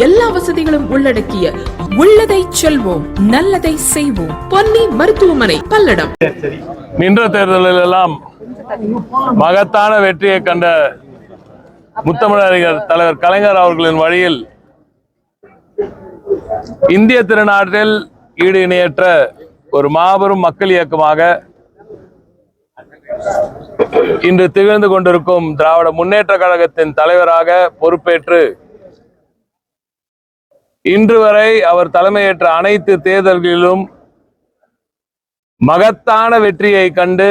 எல்லா வசதிகளும் உள்ளடக்கிய உள்ளதை செல்வோம் நல்லதை செய்வோம். பொன்னி மருத்துவமனை பல்லடம். நின்ற தேர்தலில் எல்லாம் மகத்தான வெற்றியை கண்ட முத்தமிழறிஞர் தலைவர் கலைஞர் அவர்களின் வழியில் இந்திய திருநாட்டில் ஈடு இணையற்ற ஒரு மாபெரும் மக்கள் இயக்கமாக இன்று திகழ்ந்து கொண்டிருக்கும் திராவிட முன்னேற்ற கழகத்தின் தலைவராக பொறுப்பேற்று இன்று வரை அவர் தலைமையேற்ற அனைத்து தேர்தல்களிலும் மகத்தான வெற்றியை கண்டு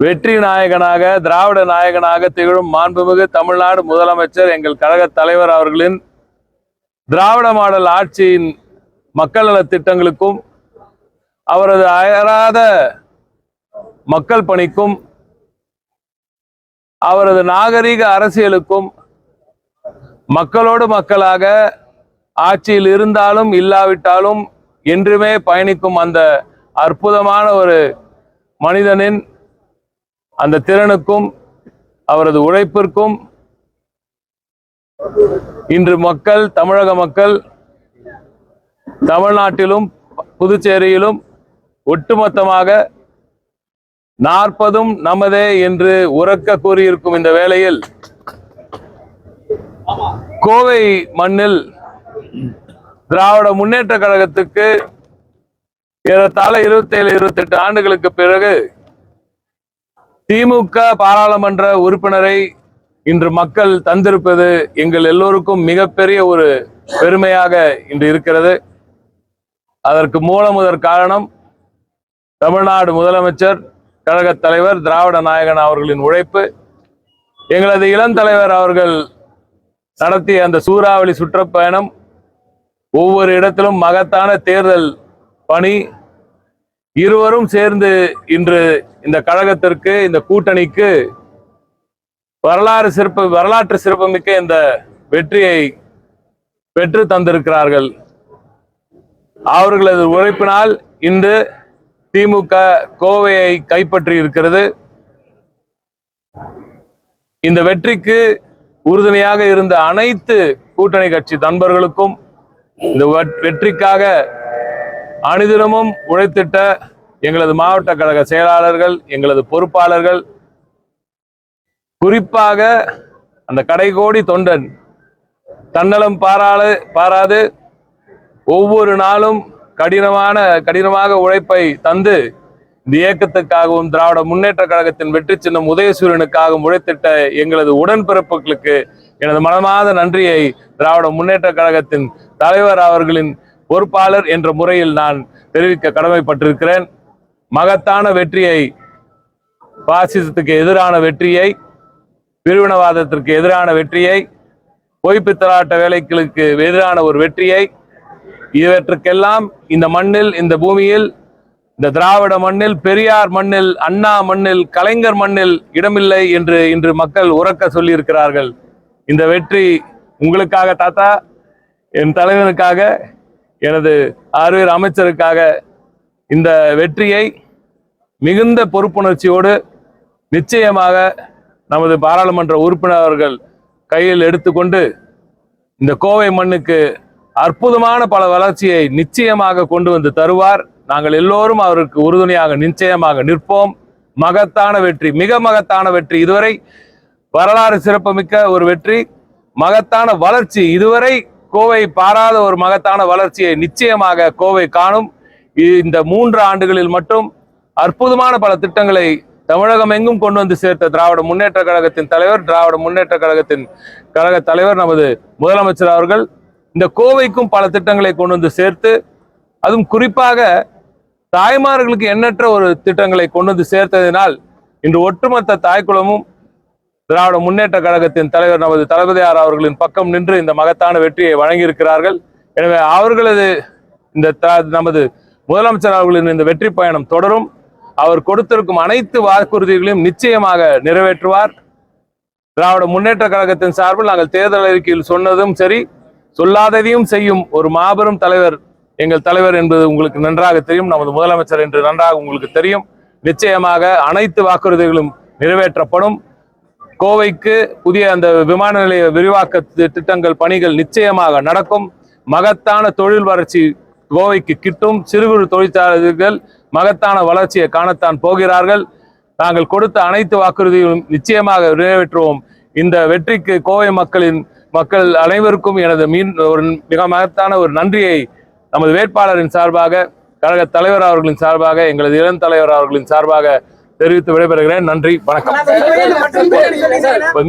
வெற்றி நாயகனாக திராவிட நாயகனாக திகழும் மாண்புமிகு தமிழ்நாடு முதலமைச்சர் எங்கள் கழக தலைவர் அவர்களின் திராவிட மாடல் ஆட்சியின் மக்கள் நல திட்டங்களுக்கும் அவரது அயராத மக்கள் பணிக்கும் அவரது நாகரீக அரசியலுக்கும் மக்களோடு மக்களாக ஆட்சியில் இருந்தாலும் இல்லாவிட்டாலும் என்றுமே பயணிக்கும் அந்த அற்புதமான ஒரு மனிதனின் அந்த திறனுக்கும் அவரது உழைப்பிற்கும் இன்று மக்கள் தமிழக மக்கள் தமிழ்நாட்டிலும் புதுச்சேரியிலும் ஒட்டுமொத்தமாக நாற்பதும் நமதே என்று உறக்க கூறியிருக்கும் இந்த வேளையில் கோவை மண்ணில் திராவிட முன்னேற்ற கழகத்துக்கு ஏறத்தாழ இருபத்தேழு இருபத்தெட்டு ஆண்டுகளுக்கு பிறகு திமுக பாராளுமன்ற உறுப்பினரை இன்று மக்கள் தந்திருப்பது எங்கள் எல்லோருக்கும் மிகப்பெரிய ஒரு பெருமையாக இன்று இருக்கிறது. அதற்கு மூலமுதற் காரணம் தமிழ்நாடு முதலமைச்சர் கழகத் தலைவர் திராவிட நாயகன் அவர்களின் உழைப்பு. எங்களது இளம் தலைவர் அவர்கள் நடத்திய அந்த சூறாவளி சுற்றுப்பயணம் ஒவ்வொரு இடத்திலும் மகத்தான தேர்தல் பணி. இருவரும் சேர்ந்து இன்று இந்த கழகத்திற்கு இந்த கூட்டணிக்கு வரலாறு சிறப்பு வரலாற்று சிறப்புமிக்க இந்த வெற்றியை பெற்று தந்திருக்கிறார்கள். அவர்களது உழைப்பினால் இன்று திமுக கோவையை கைப்பற்றி இருக்கிறது இந்த வெற்றிக்கு உறுதுணையாக இருந்த அனைத்து கூட்டணி கட்சி நண்பர்களுக்கும் இந்த வெ- வெற்றிக்காக அனுதினமும் உழைத்திட்ட எங்களது மாவட்ட கழக செயலாளர்கள் எங்களது பொறுப்பாளர்கள் குறிப்பாக அந்த கடைகோடி தொண்டன் தன்னலம் பாராது பாராது ஒவ்வொரு நாளும் கடினமான கடினமாக உழைப்பை தந்து இந்த இயக்கத்துக்காகவும் திராவிட முன்னேற்ற கழகத்தின் வெற்றி சின்னம் உதயசூரியனுக்காகவும் உழைத்திட்ட எங்களது உடன்பிறப்புகளுக்கு எனது மனமாத நன்றியை திராவிட முன்னேற்ற கழகத்தின் தலைவர் அவர்களின் பொறுப்பாளர் என்ற முறையில் நான் தெரிவிக்க கடமைப்பட்டிருக்கிறேன். மகத்தான வெற்றியை பாசிசத்துக்கு எதிரான வெற்றியை பிரிவினவாதத்திற்கு எதிரான வெற்றியை பொய்ப்பித்தலாட்ட வேலைகளுக்கு எதிரான ஒரு வெற்றியை இவற்றுக்கெல்லாம் இந்த மண்ணில் இந்த பூமியில் இந்த திராவிட மண்ணில் பெரியார் மண்ணில் அண்ணா மண்ணில் கலைஞர் மண்ணில் இடமில்லை என்று இன்று மக்கள் உறக்க சொல்லியிருக்கிறார்கள். இந்த வெற்றி உங்களுக்காக தாத்தா என் தலைவனுக்காக எனது ஆறுவேர் அமைச்சருக்காக இந்த வெற்றியை மிகுந்த பொறுப்புணர்ச்சியோடு நிச்சயமாக நமது பாராளுமன்ற உறுப்பினர்கள் கையில் எடுத்துக்கொண்டு இந்த கோவை மண்ணுக்கு அற்புதமான பல வளர்ச்சியை நிச்சயமாக கொண்டு வந்து தருவார். நாங்கள் எல்லோரும் அவருக்கு உறுதுணையாக நிச்சயமாக நிற்போம். மகத்தான வெற்றி மிக மகத்தான வெற்றி இதுவரை. வரலாறு சிறப்புமிக்க ஒரு வெற்றி. மகத்தான வளர்ச்சி இதுவரை. கோவை பாராத ஒரு மகத்தான வளர்ச்சியை நிச்சயமாக கோவை காணும். இந்த மூன்று ஆண்டுகளில் மட்டும் அற்புதமான பல திட்டங்களை தமிழகம் எங்கும் கொண்டு வந்து சேர்த்த திராவிட முன்னேற்ற கழகத்தின் தலைவர் திராவிட முன்னேற்ற கழகத்தின் கழக தலைவர் நமது முதலமைச்சர் அவர்கள் இந்த கோவைக்கும் பல திட்டங்களை கொண்டு வந்து சேர்த்து அதுவும் குறிப்பாக தாய்மார்களுக்கு எண்ணற்ற ஒரு திட்டங்களை கொண்டு வந்து சேர்த்ததினால் இன்று ஒட்டுமொத்த தாய்க்குளமும் திராவிட முன்னேற்ற கழகத்தின் தலைவர் நமது தளபதியார் அவர்களின் பக்கம் நின்று இந்த மகத்தான வெற்றியை வழங்கியிருக்கிறார்கள். எனவே அவர்களது இந்த நமது முதலமைச்சர் அவர்களின் இந்த வெற்றி பயணம் தொடரும். அவர் கொடுத்திருக்கும் அனைத்து வாக்குறுதிகளையும் நிச்சயமாக நிறைவேற்றுவார். திராவிட முன்னேற்ற கழகத்தின் சார்பில் நாங்கள் தேர்தல் அறிக்கையில் சொன்னதும் சரி சொல்லாததையும் செய்யும் ஒரு மாபெரும் தலைவர் எங்கள் தலைவர் என்பது உங்களுக்கு நன்றாக தெரியும். நமது முதலமைச்சர் என்று நன்றாக உங்களுக்கு தெரியும். நிச்சயமாக அனைத்து வாக்குறுதிகளும் நிறைவேற்றப்படும். கோவைக்கு புதிய அந்த விமான நிலைய விரிவாக்க திட்டங்கள் பணிகள் நிச்சயமாக நடக்கும். மகத்தான தொழில் வளர்ச்சி கோவைக்கு கிட்டும். சிறு குறு தொழிற்சாலைகள் மகத்தான வளர்ச்சியை காணத்தான் போகிறார்கள். நாங்கள் கொடுத்த அனைத்து வாக்குறுதிகளும் நிச்சயமாக நிறைவேற்றுவோம். இந்த வெற்றிக்கு கோவை மக்களின் மக்கள் அனைவருக்கும் எனது மீன் ஒரு மிக மகத்தான ஒரு நன்றியை நமது வேட்பாளரின் சார்பாக கழக தலைவர் அவர்களின் சார்பாக எங்களது இளம் தலைவர் அவர்களின் சார்பாக தெரிவித்து விடைபெறுகிறேன். நன்றி வணக்கம்.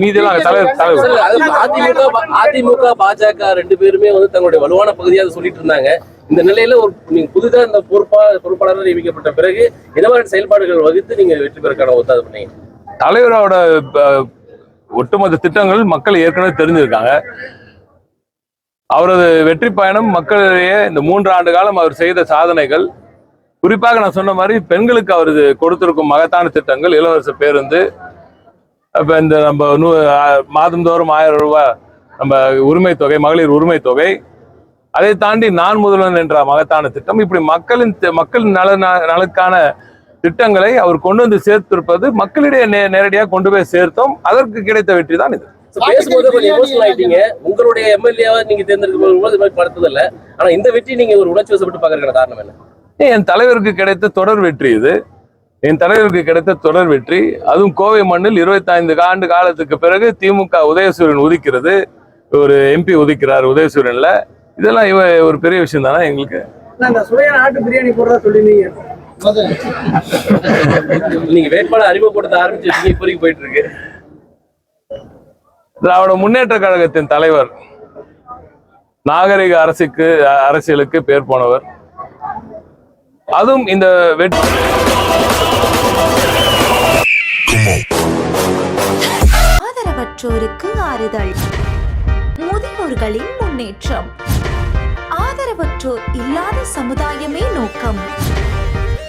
மீதியெல்லாம் தலைவர் தலைவர். அதிமுக பாஜக ரெண்டு பேருமே வந்து தங்களுடைய வலுவான பகுதியா அதை சொல்லிட்டு இருந்தாங்க. இந்த நிலையில ஒரு நீங்க புதிதா இந்த பொறுப்பா பொறுப்பாளராக நியமிக்கப்பட்ட பிறகு என்ன மாதிரி செயல்பாடுகள் வகுத்து நீங்க வெற்றி பெறக்கான ஒத்தாது பண்ணீங்க. தலைவரோட ஒட்டுமொத்த திட்டங்கள் மக்கள் ஏற்கனவே தெரிஞ்சிருக்காங்க. அவரது வெற்றி பயணம் மக்களிடையே இந்த மூன்று ஆண்டு காலம் அவர் செய்த சாதனைகள். குறிப்பாக நான் சொன்ன மாதிரி பெண்களுக்கு அவரது கொடுத்திருக்கும் மகத்தான திட்டங்கள் இலவச பேருந்து இப்போ இந்த நம்ம நூ மாதந்தோறும் ஆயிரம் ரூபாய் நம்ம உரிமை தொகை மகளிர் உரிமை தொகை. அதை தாண்டி நான் முதல்வன் என்ற மகத்தான திட்டம் இப்படி மக்களின் மக்களின் மக்கள் நல நலனுக்கான திட்டங்களை அவர் கொண்டு வந்து சேர்த்திருப்பது மக்களிடையே நே நேரடியாக கொண்டு போய் சேர்த்தோம். அதற்கு கிடைத்த வெற்றி தான் இது. பேசும்போது கொஞ்சம் எமோஷனல் ஆயிட்டீங்க. உங்களுடைய எம்எல்ஏவா நீங்க தேர்ந்தெடுக்கும் போது மாதிரி படுத்தது இல்ல ஆனா இந்த வெற்றி நீங்க ஒரு உணர்ச்சி வசப்பட்டு பாக்குறதுக்கான காரணம் என்ன? என் தலைவருக்கு கிடைத்த தொடர் வெற்றி இது. என் தலைவருக்கு கிடைத்த தொடர் வெற்றி. அதுவும் கோவை மண்ணில் 25 ஆண்டு காலத்துக்கு பிறகு திமுக உதயசூரியன் உதிக்கிறது. ஒரு எம்பி உதிக்கிறார் உதயசூரியன்ல. இதெல்லாம் இவ ஒரு பெரிய விஷயம் தானே எங்களுக்கு? நீங்க வேட்பாளர் அறிமுகப்படுத்த ஆரம்பிச்சு இப்போ வரைக்கும் போயிட்டு இருக்கு. திராவிட முன்னேற்ற கழகத்தின் தலைவர் நாகரிக அரசுக்கு அரசியலுக்கு பேர் போனவர். அதுவும் இந்த வெற்றி ஆதரவற்றோருக்கு ஆறுதல். முதியோர்களின் முன்னேற்றம். ஆதரவற்றோர் இல்லாத சமுதாயமே நோக்கம்.